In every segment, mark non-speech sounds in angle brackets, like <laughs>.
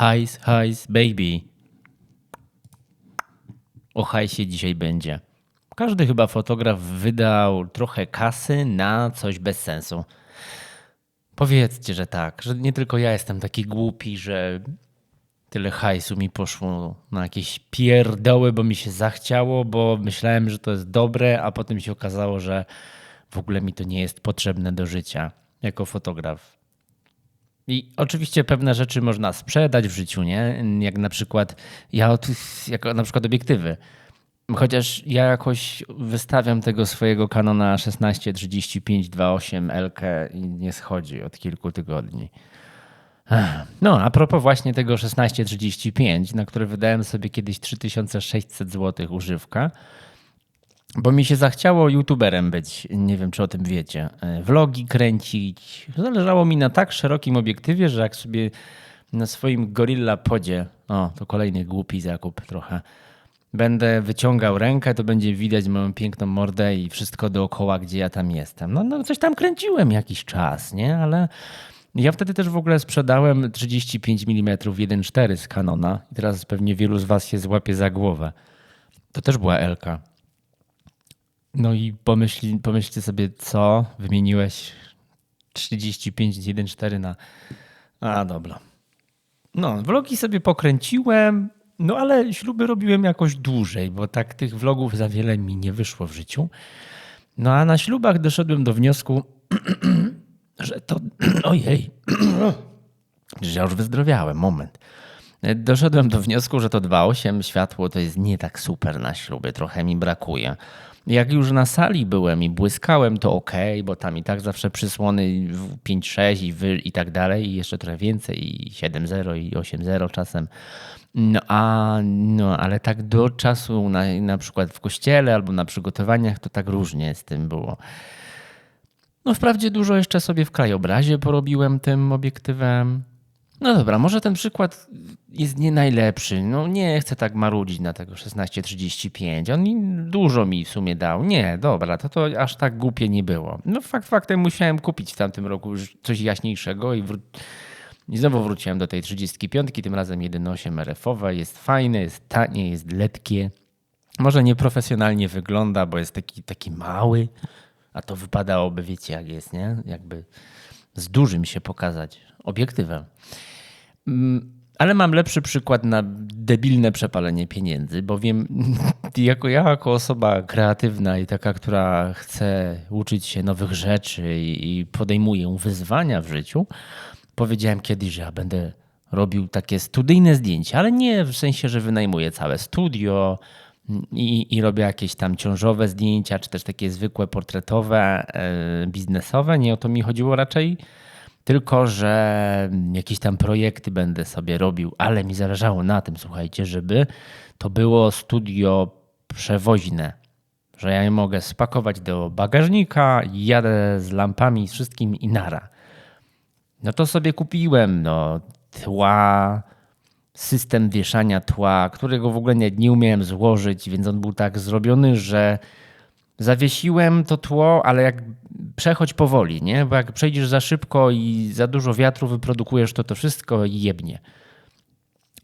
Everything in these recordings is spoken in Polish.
Hajs, hajs, baby. O hajsie dzisiaj będzie. Każdy chyba fotograf wydał trochę kasy na coś bez sensu. Powiedzcie, że tak, że nie tylko ja jestem taki głupi, że tyle hajsu mi poszło na jakieś pierdoły, bo mi się zachciało, bo myślałem, że to jest dobre, a potem się okazało, że w ogóle mi to nie jest potrzebne do życia jako fotograf. I oczywiście pewne rzeczy można sprzedać w życiu, nie? Jak na przykład ja na przykład obiektywy. Chociaż ja jakoś wystawiam tego swojego Canona 16-35-2.8 LK i nie schodzi od kilku tygodni. No, a propos właśnie tego 1635, na które wydałem sobie kiedyś 3600 zł używka, bo mi się zachciało youtuberem być, nie wiem czy o tym wiecie, e, vlogi kręcić. Zależało mi na tak szerokim obiektywie, że jak sobie na swoim Gorilla Podzie, o to kolejny głupi zakup trochę, będę wyciągał rękę, to będzie widać moją piękną mordę i wszystko dookoła, gdzie ja tam jestem. No, no coś tam kręciłem jakiś czas, nie? Ale ja wtedy też w ogóle sprzedałem 35 mm 1.4 z Canona i teraz pewnie wielu z was się złapie za głowę. To też była Elka. No i pomyśli, pomyślcie sobie, co wymieniłeś 35 1.4 na... A, dobra. No, vlogi sobie pokręciłem, no ale śluby robiłem jakoś dłużej, bo tak tych vlogów za wiele mi nie wyszło w życiu. No a na ślubach doszedłem do wniosku, <clears throat> że to. <clears throat> Ojej. <clears throat> że ja już wyzdrowiałem, moment. Doszedłem do wniosku, że to 2.8 światło to jest nie tak super na ślubie, trochę mi brakuje. Jak już na sali byłem i błyskałem, to ok, bo tam i tak zawsze przysłony 5.6 i, i tak dalej, i jeszcze trochę więcej, i 7.0 i 8.0 czasem. No, a, no, ale tak do czasu na, na przykład w kościele albo na przygotowaniach to tak różnie z tym było. No wprawdzie dużo jeszcze sobie w krajobrazie porobiłem tym obiektywem. No dobra, może ten przykład jest nie najlepszy. No nie chcę tak marudzić na tego 1635. On dużo mi w sumie dał. Nie, dobra, to to aż tak głupie nie było. No fakt faktem musiałem kupić w tamtym roku już coś jaśniejszego i, i znowu wróciłem do tej 35, tym razem 1.8 RF-owe. Jest fajne, jest tanie, jest letkie. Może nieprofesjonalnie wygląda, bo jest taki, taki mały, a to wypadałoby, wiecie jak jest, nie? Jakby z dużym się pokazać obiektywem. Mm, ale mam lepszy przykład na debilne przepalenie pieniędzy, bowiem <laughs> jako ja, jako osoba kreatywna i taka, która chce uczyć się nowych rzeczy i podejmuje wyzwania w życiu, powiedziałem kiedyś, że ja będę robił takie studyjne zdjęcia, ale nie w sensie, że wynajmuję całe studio, i, i robię jakieś tam ciążowe zdjęcia, czy też takie zwykłe portretowe, e, biznesowe. Nie o to mi chodziło raczej, tylko że jakieś tam projekty będę sobie robił, ale mi zależało na tym, słuchajcie, żeby to było studio przewoźne, że ja je mogę spakować do bagażnika, jadę z lampami, z wszystkim i nara. No to sobie kupiłem, no, tła, system wieszania tła, którego w ogóle nie, nie umiałem złożyć, więc on był tak zrobiony, że zawiesiłem to tło, ale jak przechodź powoli, nie? Bo jak przejdziesz za szybko i za dużo wiatru wyprodukujesz, to to wszystko jebnie.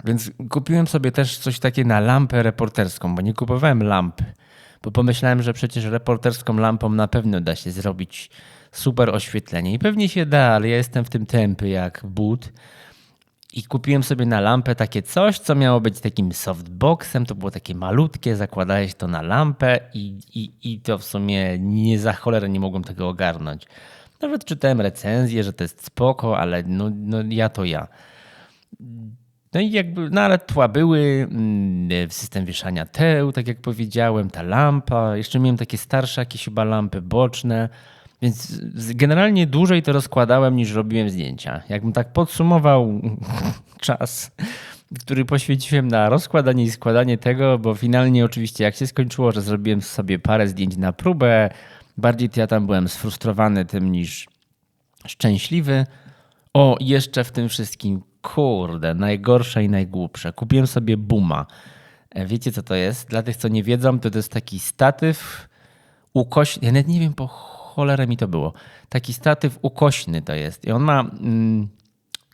Więc kupiłem sobie też coś takie na lampę reporterską, bo nie kupowałem lamp, bo pomyślałem, że przecież reporterską lampą na pewno da się zrobić super oświetlenie. I pewnie się da, ale ja jestem w tym tępy jak but i kupiłem sobie na lampę takie coś, co miało być takim softboxem. To było takie malutkie, zakładałeś to na lampę i, i, i to w sumie nie za cholerę nie mogłem tego ogarnąć. Nawet czytałem recenzję, że to jest spoko, ale no, no ja to ja. No i jakby, no ale tła były, mm, system wieszania teł, tak jak powiedziałem, ta lampa. Jeszcze miałem takie starsze jakieś chyba lampy boczne. Więc generalnie dłużej to rozkładałem niż robiłem zdjęcia. Jakbym tak podsumował <laughs> czas, który poświęciłem na rozkładanie i składanie tego, bo finalnie oczywiście jak się skończyło, że zrobiłem sobie parę zdjęć na próbę, bardziej to ja tam byłem sfrustrowany tym niż szczęśliwy. O, jeszcze w tym wszystkim, kurde, najgorsze i najgłupsze. Kupiłem sobie Buma. E, wiecie co to jest? Dla tych, co nie wiedzą, to to jest taki statyw ukośny. Ja nawet nie wiem po cholerę mi to było. Taki statyw ukośny to jest. I on ma mm,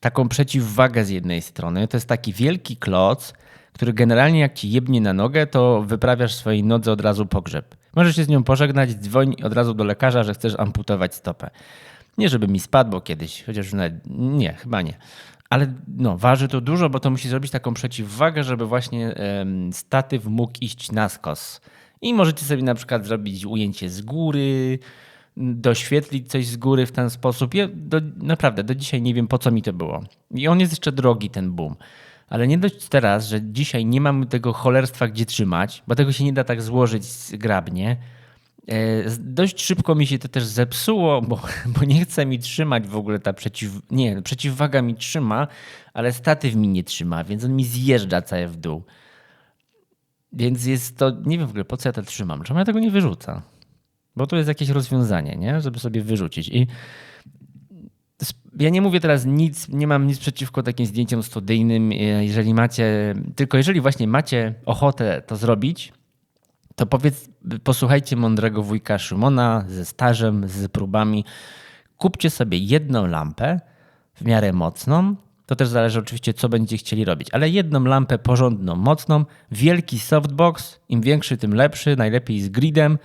taką przeciwwagę z jednej strony. To jest taki wielki kloc, który generalnie jak ci jebnie na nogę, to wyprawiasz swojej nodze od razu pogrzeb. Możesz się z nią pożegnać, dzwoń od razu do lekarza, że chcesz amputować stopę. Nie, żeby mi spadło kiedyś, chociaż nawet nie, chyba nie. Ale no, waży to dużo, bo to musi zrobić taką przeciwwagę, żeby właśnie statyw mógł iść na skos. I możecie sobie na przykład zrobić ujęcie z góry, doświetlić coś z góry w ten sposób. Ja do, naprawdę do dzisiaj nie wiem po co mi to było. I on jest jeszcze drogi, ten boom. Ale nie dość teraz, że dzisiaj nie mamy tego cholerstwa gdzie trzymać, bo tego się nie da tak złożyć zgrabnie. E, dość szybko mi się to też zepsuło, bo, <laughs> bo nie chce mi trzymać w ogóle ta przeciw... Nie, przeciwwaga mi trzyma, ale statyw mi nie trzyma, więc on mi zjeżdża całe w dół. Więc jest to, nie wiem w ogóle po co ja to trzymam, czemu ja tego nie wyrzucam? Bo to jest jakieś rozwiązanie, nie? żeby sobie wyrzucić. I ja nie mówię teraz nic, nie mam nic przeciwko takim zdjęciom studyjnym. Jeżeli macie, tylko jeżeli właśnie macie ochotę to zrobić, to powiedz, posłuchajcie mądrego wujka Szymona ze stażem, z próbami. Kupcie sobie jedną lampę w miarę mocną. To też zależy oczywiście, co będziecie chcieli robić, ale jedną lampę porządną, mocną, wielki softbox, im większy, tym lepszy, najlepiej z gridem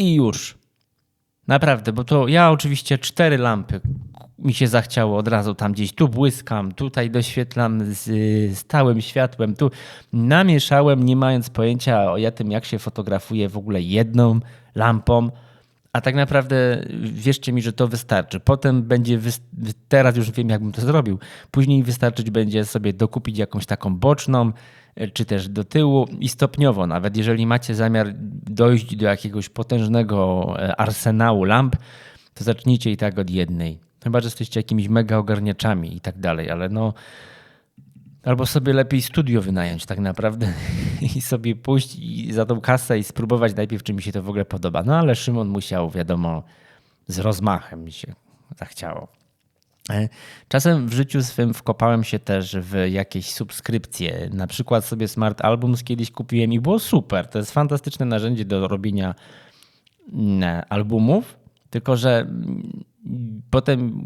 i już. Naprawdę, bo to ja oczywiście cztery lampy mi się zachciało od razu tam gdzieś, tu błyskam, tutaj doświetlam z stałym światłem, tu namieszałem, nie mając pojęcia o tym, jak się fotografuje w ogóle jedną lampą. A tak naprawdę wierzcie mi, że to wystarczy. Potem będzie, teraz już wiem, jakbym to zrobił. Później wystarczyć będzie sobie dokupić jakąś taką boczną, czy też do tyłu i stopniowo, nawet jeżeli macie zamiar dojść do jakiegoś potężnego e, arsenału lamp, to zacznijcie i tak od jednej. Chyba, że jesteście jakimiś mega ogarniaczami i tak dalej, ale no. Albo sobie lepiej studio wynająć tak naprawdę <laughs> i sobie pójść za tą kasę i spróbować najpierw, czy mi się to w ogóle podoba. No ale Szymon musiał, wiadomo, z rozmachem mi się zachciało. E, czasem w życiu swym wkopałem się też w jakieś subskrypcje. Na przykład sobie Smart Albums kiedyś kupiłem i było super. To jest fantastyczne narzędzie do robienia mm, albumów, tylko że mm, potem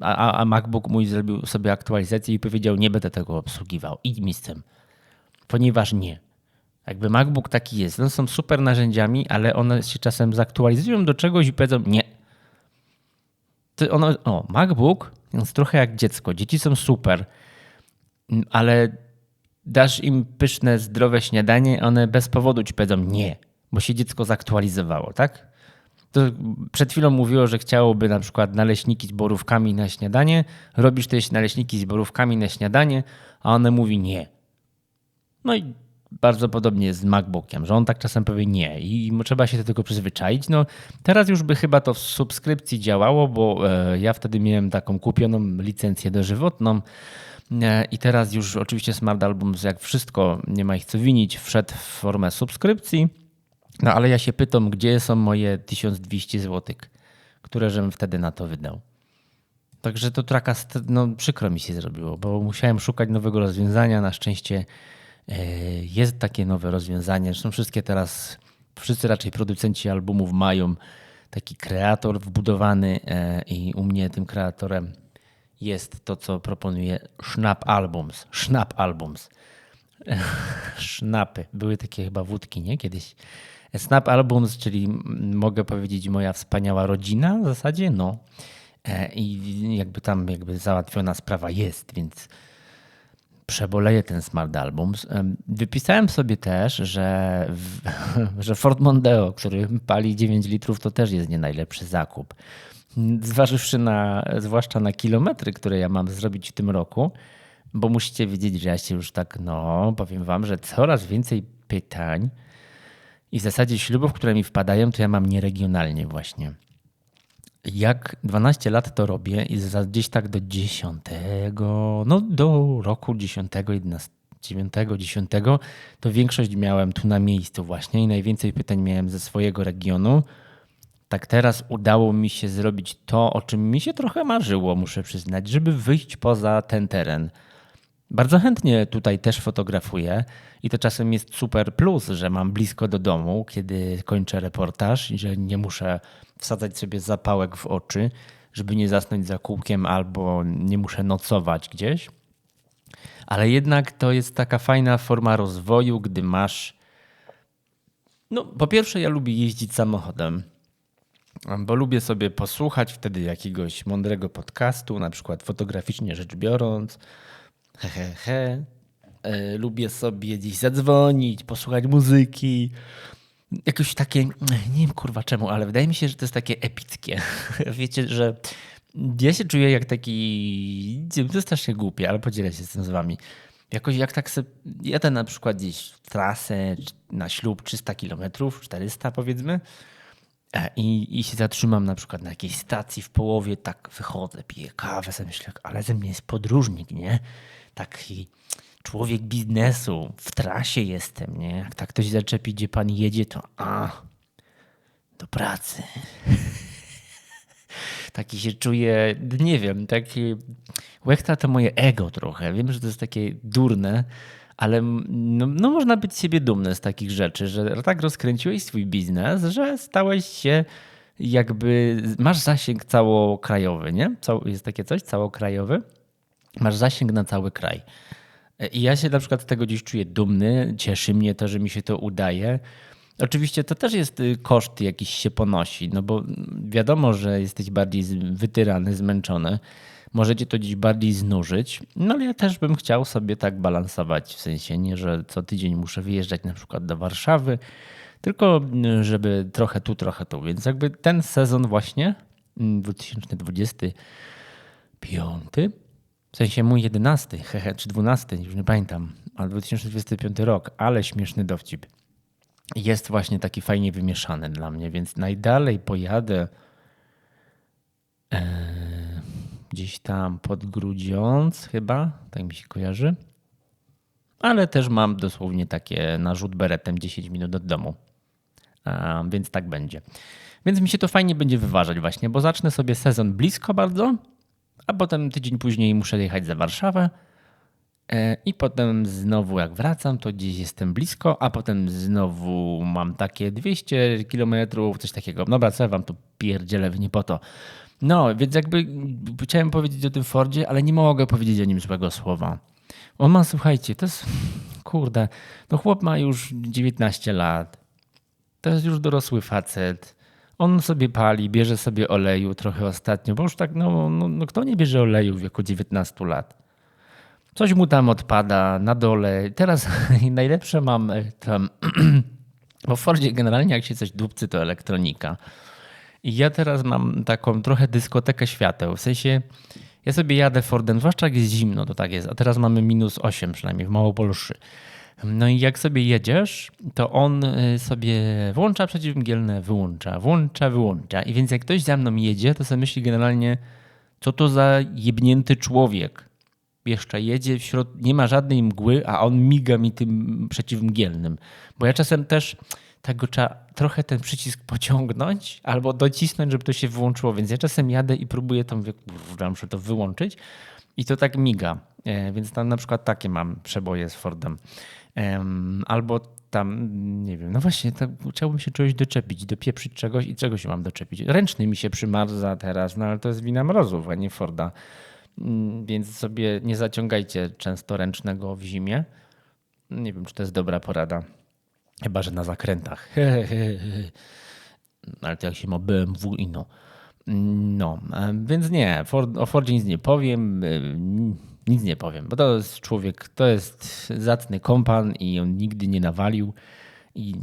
a, MacBook mój zrobił sobie aktualizację i powiedział, nie będę tego obsługiwał. Idź mi z tym. Ponieważ nie. Jakby MacBook taki jest. One są super narzędziami, ale one się czasem zaktualizują do czegoś i powiedzą, nie, ono, o, MacBook jest trochę jak dziecko. Dzieci są super, ale dasz im pyszne, zdrowe śniadanie, one bez powodu ci powiedzą nie, bo się dziecko zaktualizowało, tak? To przed chwilą mówiło, że chciałoby na przykład naleśniki z borówkami na śniadanie. Robisz też naleśniki z borówkami na śniadanie, a one mówi nie. No i bardzo podobnie z MacBookiem, że on tak czasem powie nie i trzeba się do tego przyzwyczaić. No, teraz już by chyba to w subskrypcji działało, bo e, ja wtedy miałem taką kupioną licencję dożywotną e, i teraz już oczywiście Smart Albums, jak wszystko, nie ma ich co winić, wszedł w formę subskrypcji, no ale ja się pytam, gdzie są moje 1200 zł, które żebym wtedy na to wydał. Także to traka, no przykro mi się zrobiło, bo musiałem szukać nowego rozwiązania. Na szczęście jest takie nowe rozwiązanie. Zresztą wszystkie teraz, wszyscy raczej producenci albumów mają taki kreator wbudowany e, i u mnie tym kreatorem jest to, co proponuje Schnapp Albums. Schnapp Albums. <laughs> Sznapy. Były takie chyba wódki, nie? Kiedyś. Snap Albums, czyli mogę powiedzieć moja wspaniała rodzina w zasadzie, no. E, I jakby tam jakby załatwiona sprawa jest, więc przeboleję ten Smart Albums. Wypisałem sobie też, że, <laughs> że Ford Mondeo, który pali 9 litrów, to też jest nie najlepszy zakup. Zważywszy na, zwłaszcza na kilometry, które ja mam zrobić w tym roku, bo musicie wiedzieć, że ja się już tak, no, powiem wam, że coraz więcej pytań i w zasadzie ślubów, które mi wpadają, to ja mam nieregionalnie właśnie jak 12 lat to robię i za gdzieś tak do 10, no do roku 10, 11, 9, 10, to większość miałem tu na miejscu właśnie i najwięcej pytań miałem ze swojego regionu. Tak teraz udało mi się zrobić to, o czym mi się trochę marzyło, muszę przyznać, żeby wyjść poza ten teren. Bardzo chętnie tutaj też fotografuję i to czasem jest super plus, że mam blisko do domu, kiedy kończę reportaż i że nie muszę wsadzać sobie zapałek w oczy, żeby nie zasnąć za kółkiem albo nie muszę nocować gdzieś. Ale jednak to jest taka fajna forma rozwoju, gdy masz. No, po pierwsze, ja lubię jeździć samochodem, bo lubię sobie posłuchać wtedy jakiegoś mądrego podcastu, na przykład fotograficznie rzecz biorąc. He, he, he. E, lubię sobie gdzieś zadzwonić, posłuchać muzyki. Jakoś takie, nie wiem kurwa czemu, ale wydaje mi się, że to jest takie epickie. <laughs> Wiecie, że ja się czuję jak taki, to jest strasznie głupie, ale podzielę się z tym z wami. Jakoś jak tak sobie, jadę na przykład gdzieś w trasę na ślub 300 km, 400 powiedzmy i, i się zatrzymam na przykład na jakiejś stacji w połowie, tak wychodzę, piję kawę, sobie myślę, ale ze mnie jest podróżnik, nie? Taki człowiek biznesu, w trasie jestem, nie? Jak tak ktoś zaczepi, gdzie pan jedzie, to a, do pracy. <laughs> taki się czuję, nie wiem, taki łechta to moje ego trochę. Wiem, że to jest takie durne, ale no, no, można być siebie dumny z takich rzeczy, że tak rozkręciłeś swój biznes, że stałeś się jakby, masz zasięg całokrajowy, nie? Jest takie coś, całokrajowy? Masz zasięg na cały kraj. I ja się na przykład z tego dziś czuję dumny, cieszy mnie to, że mi się to udaje. Oczywiście to też jest y, koszt jakiś się ponosi, no bo wiadomo, że jesteś bardziej wytyrany, zmęczony. Możecie to dziś bardziej znużyć, no ale ja też bym chciał sobie tak balansować, w sensie nie, że co tydzień muszę wyjeżdżać na przykład do Warszawy, tylko y, żeby trochę tu, trochę tu. Więc jakby ten sezon właśnie 2025 y, w sensie mój 11, <laughs> hehe, czy 12, już nie pamiętam, ale 2025 rok, ale śmieszny dowcip. Jest właśnie taki fajnie wymieszany dla mnie, więc najdalej pojadę e, gdzieś tam pod Grudziądz chyba, tak mi się kojarzy. Ale też mam dosłownie takie na rzut beretem 10 minut od domu. A, więc tak będzie. Więc mi się to fajnie będzie wyważać właśnie, bo zacznę sobie sezon blisko bardzo, a potem tydzień później muszę jechać za Warszawę e, i potem znowu jak wracam, to gdzieś jestem blisko, a potem znowu mam takie 200 kilometrów, coś takiego. Dobra, co ja wam tu pierdzielę, nie po to. No, więc jakby chciałem powiedzieć o tym Fordzie, ale nie mogę powiedzieć o nim złego słowa. On ma, słuchajcie, to jest, kurde, no chłop ma już 19 lat. To jest już dorosły facet on sobie pali, bierze sobie oleju trochę ostatnio, bo już tak, no, no, no kto nie bierze oleju w wieku 19 lat? Coś mu tam odpada na dole. Teraz <laughs> najlepsze mam e, tam, <clears throat> bo w Fordzie generalnie jak się coś dupcy, to elektronika. I ja teraz mam taką trochę dyskotekę świateł. W sensie ja sobie jadę Fordem, zwłaszcza jak jest zimno, to tak jest. A teraz mamy minus 8 przynajmniej w Małopolszy. No i jak sobie jedziesz, to on y, sobie włącza przeciwmgielne, wyłącza, włącza, wyłącza. I więc jak ktoś za mną jedzie, to sobie myśli generalnie, co to za jebnięty człowiek. Jeszcze jedzie wśród, nie ma żadnej mgły, a on miga mi tym przeciwmgielnym. Bo ja czasem też tego trzeba trochę ten przycisk pociągnąć albo docisnąć, żeby to się wyłączyło. Więc ja czasem jadę i próbuję tam, muszę to wyłączyć i to tak miga. E, więc tam na przykład takie mam przeboje z Fordem. Albo tam, nie wiem, no właśnie, chciałbym się czegoś doczepić, dopieprzyć czegoś i czego się mam doczepić. Ręczny mi się przymarza teraz, no ale to jest wina mrozów, a nie Forda. Mm, więc sobie nie zaciągajcie często ręcznego w zimie. Nie wiem, czy to jest dobra porada. Chyba, że na zakrętach. ale to jak się ma BMW i no. No, więc nie, Ford, o Fordzie nic nie powiem nic nie powiem, bo to jest człowiek, to jest zacny kompan i on nigdy nie nawalił. I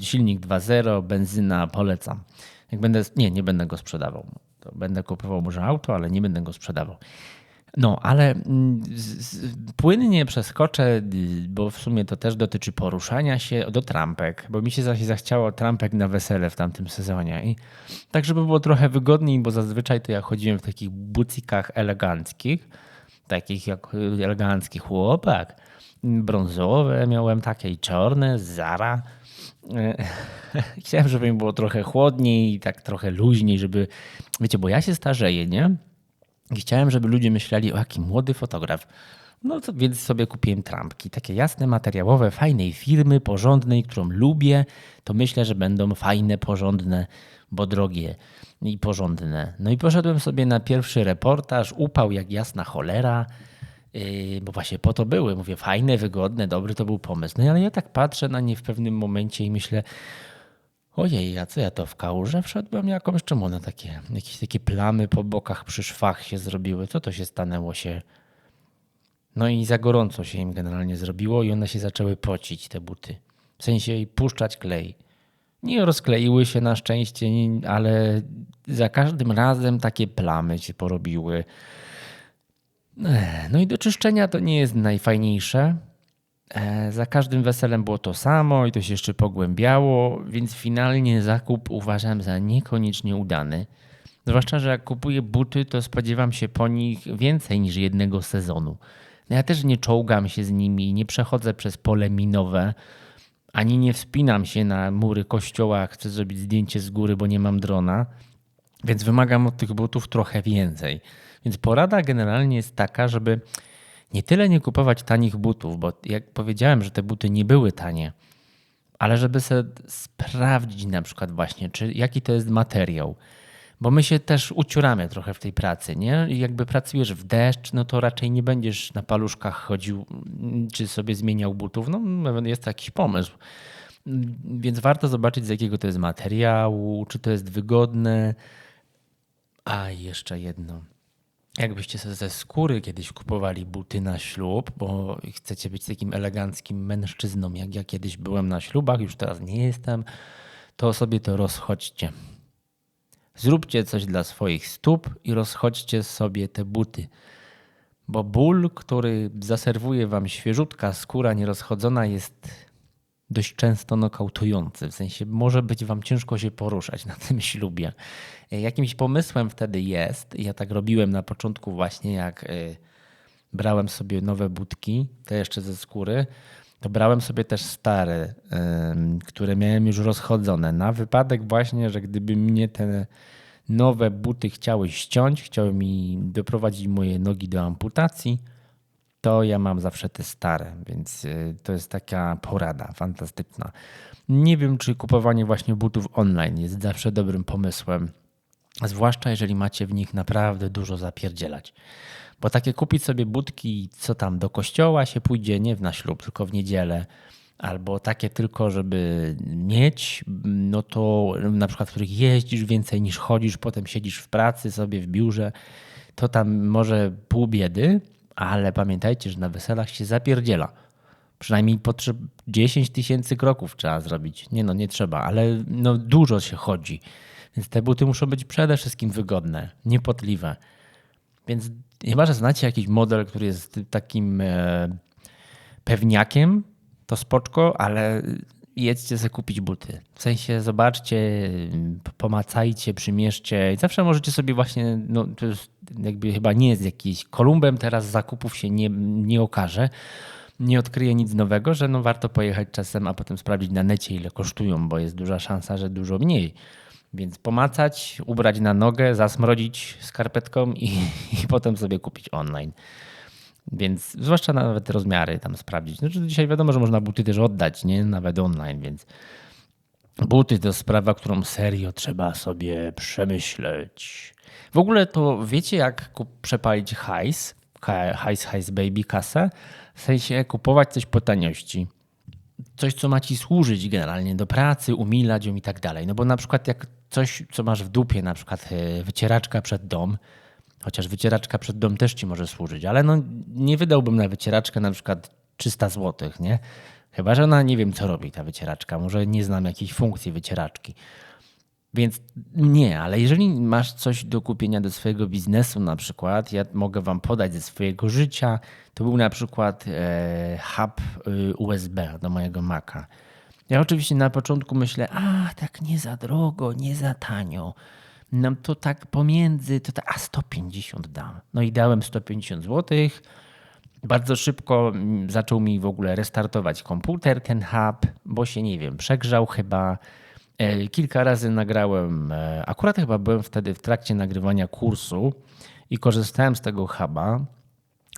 silnik 2.0, benzyna polecam. Jak będę, nie, nie będę go sprzedawał. To będę kupował może auto, ale nie będę go sprzedawał. No, ale mm, płynnie przeskoczę, bo w sumie to też dotyczy poruszania się do trampek, bo mi się zachciało trampek na wesele w tamtym sezonie. I tak, żeby było trochę wygodniej, bo zazwyczaj to ja chodziłem w takich bucikach eleganckich takich jak elegancki chłopak. Brązowe miałem takie i czarne, Zara. <laughs> Chciałem, żeby mi było trochę chłodniej i tak trochę luźniej, żeby, wiecie, bo ja się starzeję, nie? I chciałem, żeby ludzie myśleli, o jaki młody fotograf. No to więc sobie kupiłem trampki, takie jasne, materiałowe, fajnej firmy, porządnej, którą lubię. To myślę, że będą fajne, porządne, bo drogie i porządne. No i poszedłem sobie na pierwszy reportaż, upał jak jasna cholera, yy, bo właśnie po to były. Mówię, fajne, wygodne, dobry to był pomysł. No ale ja tak patrzę na nie w pewnym momencie i myślę, ojej, a co ja to w kałużę wszedłem jakąś? Czemu one takie, jakieś takie plamy po bokach przy szwach się zrobiły? Co to się stanęło się? No i za gorąco się im generalnie zrobiło i one się zaczęły pocić, te buty. W sensie i puszczać klej. Nie rozkleiły się na szczęście, ale za każdym razem takie plamy się porobiły. No i do czyszczenia to nie jest najfajniejsze. E, za każdym weselem było to samo i to się jeszcze pogłębiało, więc finalnie zakup uważam za niekoniecznie udany. Zwłaszcza, że jak kupuję buty, to spodziewam się po nich więcej niż jednego sezonu. No ja też nie czołgam się z nimi, nie przechodzę przez pole minowe, ani nie wspinam się na mury kościoła, chcę zrobić zdjęcie z góry, bo nie mam drona, więc wymagam od tych butów trochę więcej. Więc porada generalnie jest taka, żeby nie tyle nie kupować tanich butów, bo jak powiedziałem, że te buty nie były tanie, ale żeby sobie sprawdzić na przykład właśnie, czy jaki to jest materiał. Bo my się też uciuramy trochę w tej pracy, nie? Jakby pracujesz w deszcz, no to raczej nie będziesz na paluszkach chodził, czy sobie zmieniał butów. No jest jakiś pomysł. Więc warto zobaczyć, z jakiego to jest materiału, czy to jest wygodne. A jeszcze jedno. Jakbyście sobie ze skóry kiedyś kupowali buty na ślub, bo chcecie być takim eleganckim mężczyzną, jak ja kiedyś byłem na ślubach, już teraz nie jestem, to sobie to rozchodźcie. Zróbcie coś dla swoich stóp i rozchodźcie sobie te buty. Bo ból, który zaserwuje wam świeżutka skóra nierozchodzona jest dość często nokautujący. W sensie może być wam ciężko się poruszać na tym <laughs> ślubie. Jakimś pomysłem wtedy jest, ja tak robiłem na początku właśnie jak y, brałem sobie nowe budki, te jeszcze ze skóry, to brałem sobie też stare, które miałem już rozchodzone, na wypadek właśnie, że gdyby mnie te nowe buty chciały ściąć, chciały mi doprowadzić moje nogi do amputacji, to ja mam zawsze te stare, więc y, to jest taka porada fantastyczna. Nie wiem, czy kupowanie właśnie butów online jest zawsze dobrym pomysłem, zwłaszcza jeżeli macie w nich naprawdę dużo zapierdzielać. Bo takie kupić sobie budki, co tam do kościoła się pójdzie, nie na ślub, tylko w niedzielę, albo takie tylko, żeby mieć, no to na przykład, w których jeździsz więcej niż chodzisz, potem siedzisz w pracy sobie w biurze, to tam może pół biedy, ale pamiętajcie, że na weselach się zapierdziela. Przynajmniej potrzeb 10 tysięcy kroków trzeba zrobić. Nie no, nie trzeba, ale no dużo się chodzi. Więc te buty muszą być przede wszystkim wygodne, niepotliwe. Więc chyba, że znacie jakiś model, który jest takim e, pewniakiem, to spoczko, ale jedźcie sobie kupić buty. W sensie zobaczcie, pomacajcie, przymierzcie i zawsze możecie sobie właśnie, no to jest jakby chyba nie jest jakiś kolumbem, teraz zakupów się nie, nie okaże, nie odkryje nic nowego, że no warto pojechać czasem, a potem sprawdzić na necie ile kosztują, bo jest duża szansa, że dużo mniej. Więc pomacać, ubrać na nogę, zasmrodzić skarpetką i, <laughs> i potem sobie kupić online. Więc zwłaszcza nawet rozmiary tam sprawdzić. Znaczy dzisiaj wiadomo, że można buty też oddać, nie? Nawet online, więc buty to sprawa, którą serio trzeba sobie przemyśleć. W ogóle to wiecie jak przepalić hajs, hajs, hajs baby kasę? W sensie kupować coś po taniości. Coś, co ma ci służyć generalnie do pracy, umilać ją i tak dalej. No bo na przykład jak coś, co masz w dupie, na przykład e, wycieraczka przed dom, Chociaż wycieraczka przed dom też ci może służyć, ale no nie wydałbym na wycieraczkę na przykład 300 zł, nie? Chyba, że ona nie wiem, co robi ta wycieraczka. Może nie znam jakiejś funkcji wycieraczki. Więc nie, ale jeżeli masz coś do kupienia do swojego biznesu, na przykład, ja mogę Wam podać ze swojego życia. To był na przykład e, hub e, USB do mojego Maca. Ja oczywiście na początku myślę, a tak nie za drogo, nie za tanio no to tak pomiędzy, to tak, a 150 dam. No i dałem 150 zł. Bardzo szybko mm, zaczął mi w ogóle restartować komputer, ten hub, bo się nie wiem, przegrzał chyba. E, kilka razy nagrałem, e, akurat chyba byłem wtedy w trakcie nagrywania kursu i korzystałem z tego huba.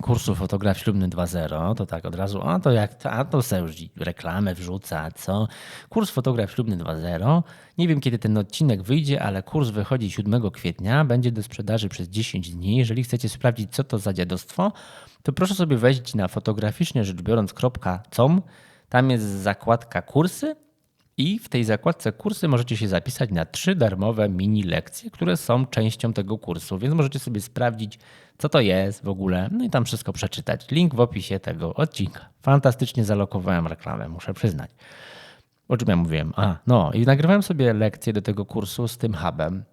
Kursu fotograf ślubny 2.0, to tak od razu, a to jak, a to se już reklamę wrzuca, co? Kurs fotograf ślubny 2.0. Nie wiem kiedy ten odcinek wyjdzie, ale kurs wychodzi 7 kwietnia, będzie do sprzedaży przez 10 dni. Jeżeli chcecie sprawdzić, co to za dziadostwo, to proszę sobie wejść na fotograficznie rzecz biorąc.com. Tam jest zakładka kursy i w tej zakładce kursy możecie się zapisać na trzy darmowe mini lekcje, które są częścią tego kursu, więc możecie sobie sprawdzić, co to jest w ogóle, no i tam wszystko przeczytać. Link w opisie tego odcinka. Fantastycznie zalokowałem reklamę, muszę przyznać. O czym ja mówiłem? A, no i nagrywałem sobie lekcję do tego kursu z tym hubem.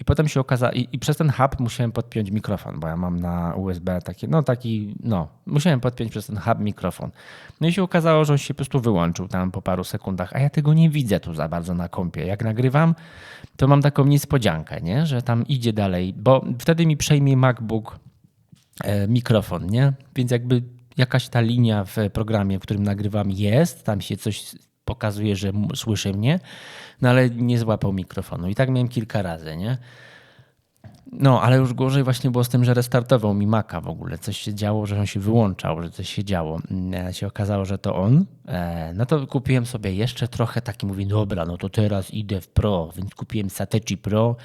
I potem się okazało, i, i, przez ten hub musiałem podpiąć mikrofon, bo ja mam na USB taki, no taki, no, musiałem podpiąć przez ten hub mikrofon. No i się okazało, że on się po prostu wyłączył tam po paru sekundach, a ja tego nie widzę tu za bardzo na kompie. Jak nagrywam, to mam taką niespodziankę, nie? że tam idzie dalej, bo wtedy mi przejmie MacBook e, mikrofon, nie? Więc jakby jakaś ta linia w programie, w którym nagrywam jest, tam się coś pokazuje, że słyszy mnie, no ale nie złapał mikrofonu. I tak miałem kilka razy, nie? No, ale już gorzej właśnie było z tym, że restartował mi Maca w ogóle. Coś się działo, że on się wyłączał, że coś się działo. E, się okazało, że to on. E, no to kupiłem sobie jeszcze trochę taki, mówię, dobra, no to teraz idę w Pro, więc kupiłem Satechi Pro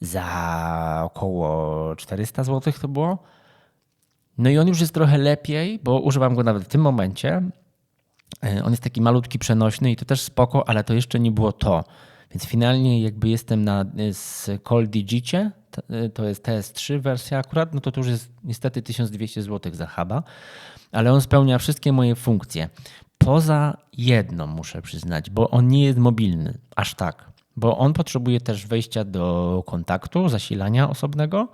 za około 400 zł to było. No i on już jest trochę lepiej, bo używam go nawet w tym momencie. E, on jest taki malutki, przenośny i to też spoko, ale to jeszcze nie było to. Więc finalnie jakby jestem na z Call Digicie, e, to jest TS3 wersja akurat, no to to już jest niestety 1200 zł za huba, ale on spełnia wszystkie moje funkcje. Poza jedną muszę przyznać, bo on nie jest mobilny, aż tak. Bo on potrzebuje też wejścia do kontaktu, zasilania osobnego, E,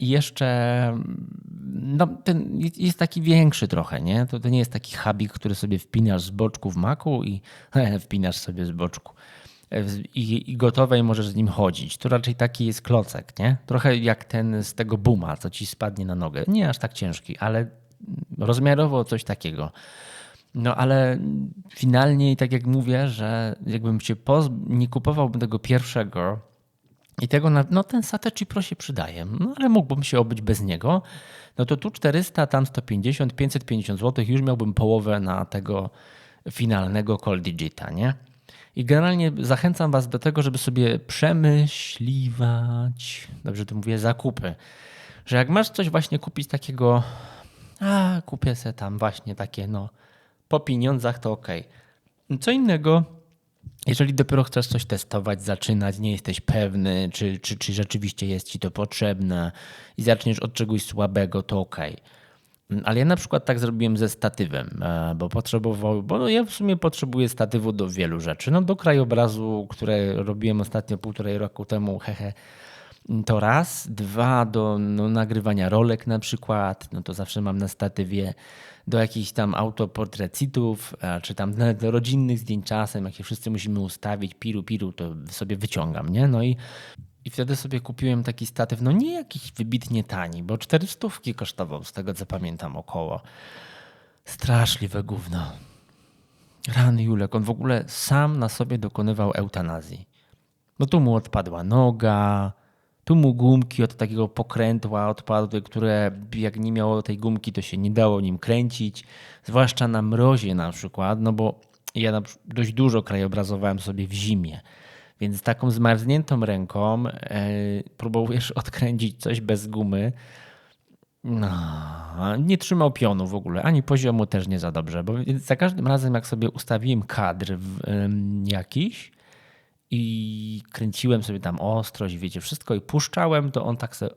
I jeszcze no, ten jest taki większy trochę, nie? To, to nie jest taki habik, który sobie wpinasz z boczku w maku i <laughs> wpinasz sobie z boczku. E, I, I gotowe i możesz z nim chodzić. To raczej taki jest klocek, nie? Trochę jak ten z tego buma, co ci spadnie na nogę. Nie aż tak ciężki, ale rozmiarowo coś takiego. No ale finalnie, tak jak mówię, że jakbym się poz... nie kupowałbym tego pierwszego, i tego, no ten Satechi Pro się przydaje, no ale mógłbym się obyć bez niego. No to tu 400, tam 150, 550 zł, już miałbym połowę na tego finalnego Call Digita, nie? I generalnie zachęcam Was do tego, żeby sobie przemyśliwać, dobrze to mówię, zakupy. Że jak masz coś właśnie kupić takiego, a kupię sobie tam właśnie takie, no po pieniądzach to ok. Co innego jeżeli dopiero chcesz coś testować, zaczynać, nie jesteś pewny, czy, czy, czy rzeczywiście jest ci to potrzebne i zaczniesz od czegoś słabego, to ok. Ale ja na przykład tak zrobiłem ze statywem, e, bo potrzebował, bo no ja w sumie potrzebuję statywu do wielu rzeczy. No do krajobrazu, które robiłem ostatnio półtorej roku temu, hehe, to raz. Dwa do no, nagrywania rolek na przykład, no to zawsze mam na statywie do jakichś tam autoportrecitów, czy tam do rodzinnych zdjęć czasem, jak się wszyscy musimy ustawić, piru, piru, to sobie wyciągam, nie? No i, i wtedy sobie kupiłem taki statyw, no nie jakiś wybitnie tani, bo 400 kosztował, z tego co pamiętam, około. Straszliwe gówno. Rany Julek, on w ogóle sam na sobie dokonywał eutanazji. No tu mu odpadła noga, tu mu gumki od takiego pokrętła odpadły, które jak nie miało tej gumki, to się nie dało nim kręcić. Zwłaszcza na mrozie na przykład, no bo ja dość dużo krajobrazowałem sobie w zimie. Więc taką zmarzniętą ręką e, próbujesz <laughs> odkręcić coś bez gumy. No, nie trzymał pionu w ogóle, ani poziomu też nie za dobrze, bo za każdym razem jak sobie ustawiłem kadr w, jakiś, i kręciłem sobie tam ostrość, wiecie, wszystko i puszczałem, to on tak se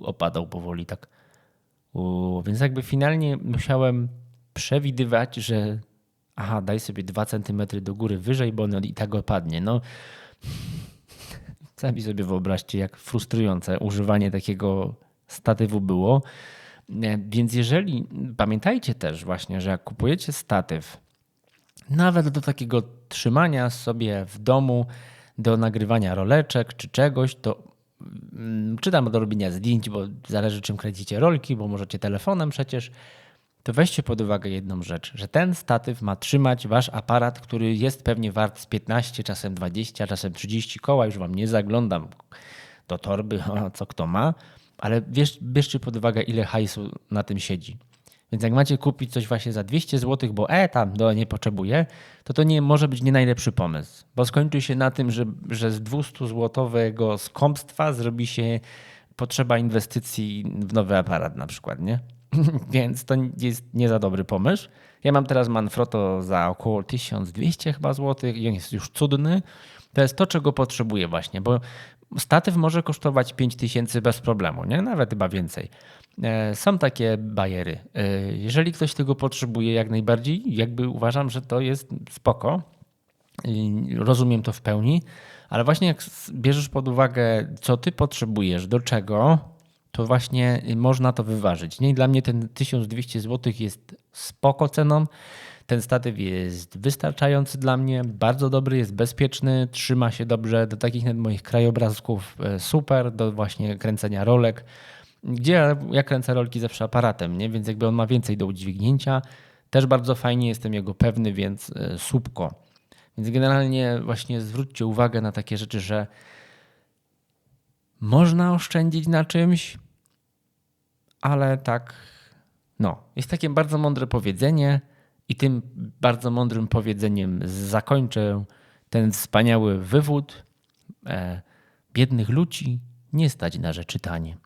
opadał powoli, tak. Więc jakby finalnie musiałem przewidywać, że aha, daj sobie 2 cm do góry wyżej, bo on i tak opadnie. No, <laughs> sami sobie wyobraźcie, jak frustrujące używanie takiego statywu było. Więc jeżeli, pamiętajcie też właśnie, że jak kupujecie statyw, nawet do takiego trzymania sobie w domu, do nagrywania roleczek czy czegoś, to mm, czy tam do robienia zdjęć, bo zależy czym kręcicie rolki, bo możecie telefonem przecież, to weźcie pod uwagę jedną rzecz, że ten statyw ma trzymać wasz aparat, który jest pewnie wart z 15, czasem 20, czasem 30 koła, już wam nie zaglądam do torby, <laughs> co kto ma, Ale wiesz, bierzcie pod uwagę, ile hajsu na tym siedzi. Więc jak macie kupić coś właśnie za 200 zł, bo e, tam do nie potrzebuję, to to nie może być nie najlepszy pomysł. Bo skończy się na tym, że, że z 200 złotowego skąpstwa zrobi się potrzeba inwestycji w nowy aparat na przykład, nie? <laughs> Więc to jest nie za dobry pomysł. Ja mam teraz Manfrotto za około 1200 chyba złotych i on jest już cudny. To jest to, czego potrzebuję właśnie, bo statyw może kosztować 5000 bez problemu, nie? Nawet chyba więcej. E, Są takie bajery. E, Jeżeli ktoś tego potrzebuje jak najbardziej, jakby uważam, że to jest spoko. Rozumiem to w pełni, ale właśnie jak bierzesz pod uwagę, co ty potrzebujesz, do czego, to właśnie można to wyważyć. Nie? Dla mnie ten 1200 zł jest spoko ceną. Ten statyw jest wystarczający dla mnie, bardzo dobry, jest bezpieczny, trzyma się dobrze do takich moich krajobrazków e, super, do właśnie kręcenia rolek, gdzie ja, ja kręcę rolki zawsze aparatem, nie? więc jakby on ma więcej do udźwignięcia. Też bardzo fajnie jestem jego pewny, więc e, słupko. Więc generalnie właśnie zwróćcie uwagę na takie rzeczy, że można oszczędzić na czymś, ale tak, no, jest takie bardzo mądre powiedzenie i tym bardzo mądrym powiedzeniem zakończę ten wspaniały wywód. E, biednych ludzi nie stać na rzeczy tanie.